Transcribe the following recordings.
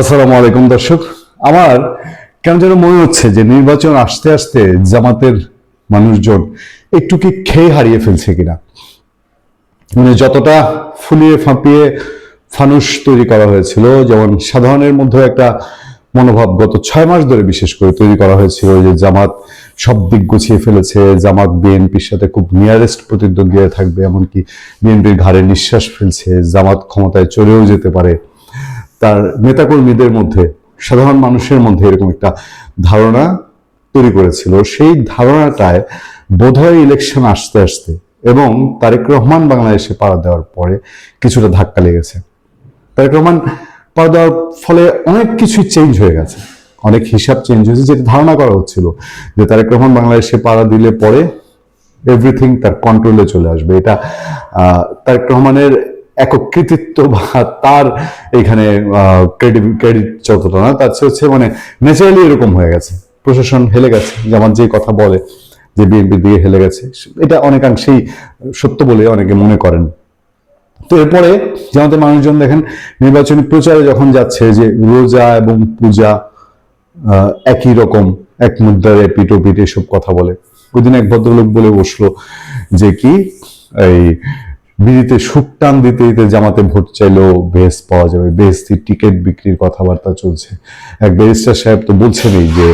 আসসালামু আলাইকুম, দর্শক। আমার কেন যেন মনে হচ্ছে যে নির্বাচন আসতে আসতে জামাতের মানুষজন একটু কি খেয়ে হারিয়ে ফেলছে কিনা? মানে যতটা ফুলিয়ে ফাঁপিয়ে ফানুস তৈরি করা হয়েছিল, যেমন সাধারণের মধ্যে একটা মনোভাব গত ছয় মাস ধরে বিশেষ করে তৈরি করা হয়েছিল যে জামাত সব দিক গুছিয়ে ফেলেছে, জামাত, বিএনপির সাথে খুব নিয়ারেস্ট প্রতিদ্বন্দ্বী থাকবে, এমনকি বিএনপির ঘাড়ে নিঃশ্বাস ফেলছে, জামাত ক্ষমতায় চলেও যেতে পারে। তার নেতাকর্মীদের মধ্যে, সাধারণ মানুষের মধ্যে এরকম একটা ধারণা তৈরি করেছিল। সেই ধারণাটায় বোধহয় ইলেকশন আসতে আসতে এবং তারেক রহমান বাংলাদেশে পাড়া দেওয়ার পরে কিছুটা ধাক্কা লেগেছে। তারেক রহমান পাড়া দেওয়ার ফলে অনেক কিছু চেঞ্জ হয়ে গেছে। অনেক হিসাব চেঞ্জ হয়েছে যেটা ধারণা করা হচ্ছিল যে তারেক রহমান বাংলাদেশে পাড়া দিলে পরে এভরিথিং তার কন্ট্রোলে চলে আসবে। এটা তারেক রহমানের একক কৃতিত্ব বা তার এখানে ক্রেডিট না তার হচ্ছে মানে ন্যাচারালি এরকম হয়ে গেছে। প্রশাসন হেলে গেছে, যেমন যে কথা বলে যে বিএনপির দিকে হেলে গেছে, এটা অনেকাংশেই সত্য বলে অনেকে মনে করেন। তো এরপরে যেমন মানুষজন দেখেন, নির্বাচনী প্রচারে যখন যাচ্ছে যে রোজা এবং পূজা একই রকম, এক মুদ্রার এপিট ওপিট এসব কথা বলে। ওই দিন এক ভদ্রলোক বলে বসল যে কি, এই বিড়িতে সুখ টান দিতে দিতে জামাতে ভোট চাইলেও বেস পাওয়া যাবে বেহস্তির টিকিট বিক্রির কথাবার্তা চলছে। এক ব্যারিস্টার সাহেব তো বলছেনই যে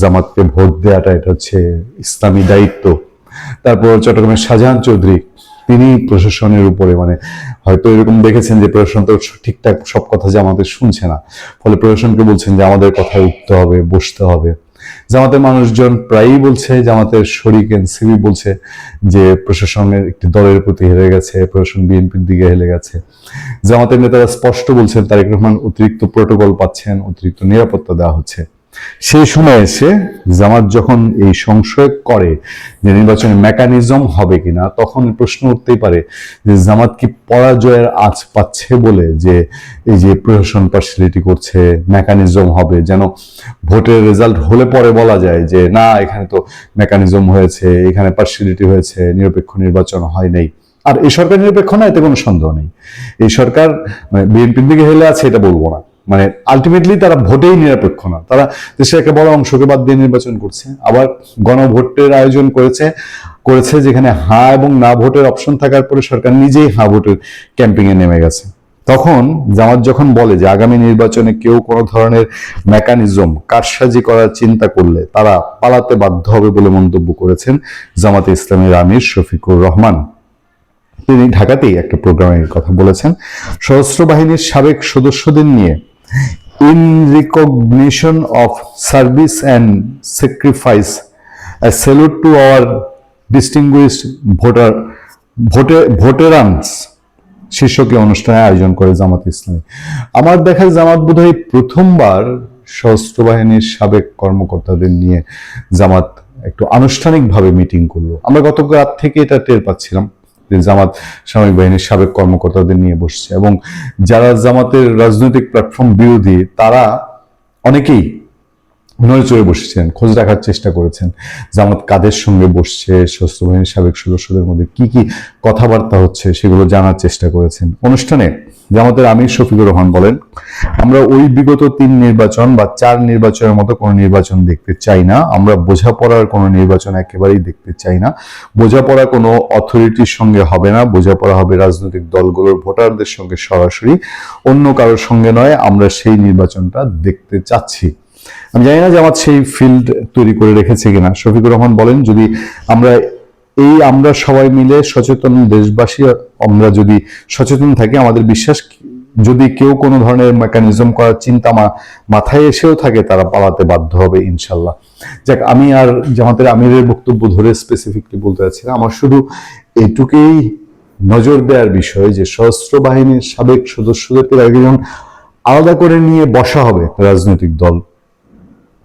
জামাতকে ভোট দেওয়াটা এটা হচ্ছে ইসলামী দায়িত্ব। তারপর চট্টগ্রামের শাহজাহান চৌধুরী, তিনি প্রশাসনের উপরে মানে হয়তো এরকম দেখেছেন যে প্রশাসন তো ঠিকঠাক সব কথা যে আমাদের শুনছে না। ফলে প্রশাসনকে বলছেন যে আমাদের কথায় উঠতে হবে, বসতে হবে। জামাতের মানুষজন প্রায়ই বলছে, জামাতের শরিক এনসিবি বলছে যে প্রশাসনের একটি দলের প্রতি হেরে গেছে, প্রশাসন বিএনপির দিকে হেলে গেছে। জামাতের নেতারা স্পষ্ট বলছেন, তারেক রহমান অতিরিক্ত প্রোটোকল পাচ্ছেন, অতিরিক্ত নিরাপত্তা দেওয়া হচ্ছে। সেই সময় এসে জামাত যখন এই সংশয় করে যে নির্বাচনের মেকানিজম হবে কিনা, তখন প্রশ্ন উঠতেই পারে যে জামাত কি পরাজয়ের আজ পাচ্ছে বলে যে এই যে প্রশাসন পার্সিলিটি করছে মেকানিজম হবে, যেন ভোটের রেজাল্ট হলে পরে বলা যায় যে না, এখানে তো মেকানিজম হয়েছে, এখানে পার্সিলিটি হয়েছে, নিরপেক্ষ নির্বাচন হয় নাই। আর এই সরকার নিরপেক্ষ না এতে কোনো সন্দেহ নেই। এই সরকার মানে বিএনপির দিকে হেলে আছে, এটা বলব না। মানে আলটিমেটলি তারা ভোটেই নিরপেক্ষ না। তারা দেশের একটা বড় অংশকে বাদ দিয়ে নির্বাচন করছে। আবার গণভোটের আয়োজন করেছে করেছে যেখানে হা এবং না ভোটের অপশন থাকার পরে সরকার নিজেই হা ভোটের ক্যাম্পিং এ নেমে গেছে। তখন জামাত যখন বলে যে আগামী নির্বাচনে কেউ কোনো ধরনের মেকানিজম কারসাজি করার চিন্তা করলে তারা পালাতে বাধ্য হবে বলে মন্তব্য করেছেন জামাতে ইসলামের আমির শফিকুর রহমান। তিনি ঢাকাতেই একটা প্রোগ্রামের কথা বলেছেন। সশস্ত্র বাহিনীর সাবেক সদস্যদের নিয়ে in recognition of service and sacrifice salute to our distinguished voter vote veterans শীর্ষকে অনুষ্ঠানে আয়োজন করে জামাত ইসলামী। আমার দেখা জামাত বোধহয় প্রথমবার সশস্ত্র বাহিনীর সাবেক কর্মকর্তাদের নিয়ে জামাত একটু আনুষ্ঠানিকভাবে মিটিং করল। আমরা গত রাত থেকে এটা টের পাচ্ছিলাম। জামাত সামরিক বাহিনীর সাবেক কর্মকর্তাদের নিয়ে বসছে। এবং যারা জামাতের রাজনৈতিক প্ল্যাটফর্ম বিরোধী, তারা অনেকেই নড়ে বসেছেন, খোঁজ রাখার চেষ্টা করেছেন। জামাত কাদের সঙ্গে বসছে, সশস্ত্র বাহিনীর সাবেক সদস্যদের মধ্যে কি কি কথাবার্তা হচ্ছে, সেগুলো জানার চেষ্টা করেছেন। অনুষ্ঠানে জামাতের আমির শফিকুর রহমান বলেন, আমরা ওই বিগত তিন নির্বাচন বা চার নির্বাচনের মতো কোনো নির্বাচন দেখতে চাই না। আমরা বোঝাপড়ার কোনো নির্বাচন একেবারেই দেখতে চাই না। বোঝাপড়া কোনো অথরিটির সঙ্গে হবে না। বোঝাপড়া হবে রাজনৈতিক দলগুলোর ভোটারদের সঙ্গে সরাসরি। অন্য কারোর সঙ্গে নয়, আমরা সেই নির্বাচনটা দেখতে চাচ্ছি। আমি জানি না জামাত সেই ফিল্ড তৈরি করে রেখেছে কিনা। শফিকুর রহমান বলেন, যদি আমরা এই আমরা সবাই মিলে সচেতন দেশবাসী, আমরা যদি সচেতন থাকি, আমাদের বিশ্বাস যদি কেউ কোনো ধরনের মেকানিজম করার চিন্তা মাথায় এসেও থাকে, তারা পালাতে বাধ্য হবে, ইনশাল্লাহ। যাক, আমি আর জামাতের আমিরের বক্তব্য ধরে স্পেসিফিকলি বলতে চাচ্ছি না। আমার শুধু এইটুকুই নজর দেওয়ার বিষয় যে, সশস্ত্র বাহিনীর সাবেক সদস্যদেরকে একজন আলাদা করে নিয়ে বসা হবে রাজনৈতিক দল।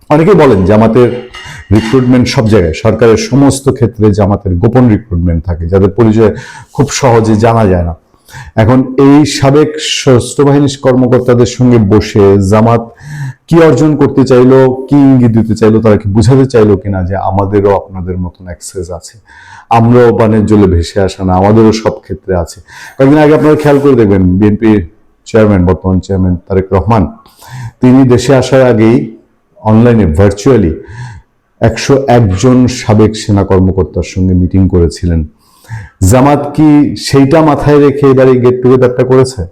অনেকেই বলেন জামাতের রিক্রুটমেন্ট সব জায়গায়, সরকারের সমস্ত ক্ষেত্রে জামাতের গোপন রিক্রুটমেন্ট থাকে, যাদের পরিচয় খুব সহজে জানা যায় না। এখন এই সাবেক সশস্ত্র বাহিনীর কর্মকর্তাদের সঙ্গে বসে জামাত কি অর্জন করতে চাইলো, কি ইঙ্গিত দিতে চাইলো, তারা কি বুঝাতে চাইলো কিনা যে আমাদেরও আপনাদের মতন অ্যাক্সেস আছে। আমরাও বানের জলে ভেসে আসা না, আমাদেরও সব ক্ষেত্রে আছে। কয়েকদিন আগে আপনারা খেয়াল করে দেখবেন, বিএনপি চেয়ারম্যান বর্তমান চেয়ারম্যান তারেক রহমান, তিনি দেশে আসার আগেই অনলাইনে ভার্চুয়ালি একশো একজন সাবেক সেনা কর্মকর্তার সঙ্গে মিটিং করেছিলেন। জামাত কি সেইটা মাথায় রেখে এবারে গেট টুগেদারটা করেছে?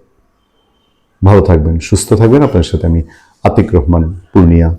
ভালো থাকবেন, সুস্থ থাকবেন। আপনার সাথে আমি আতিক রহমান, পূর্ণিয়া।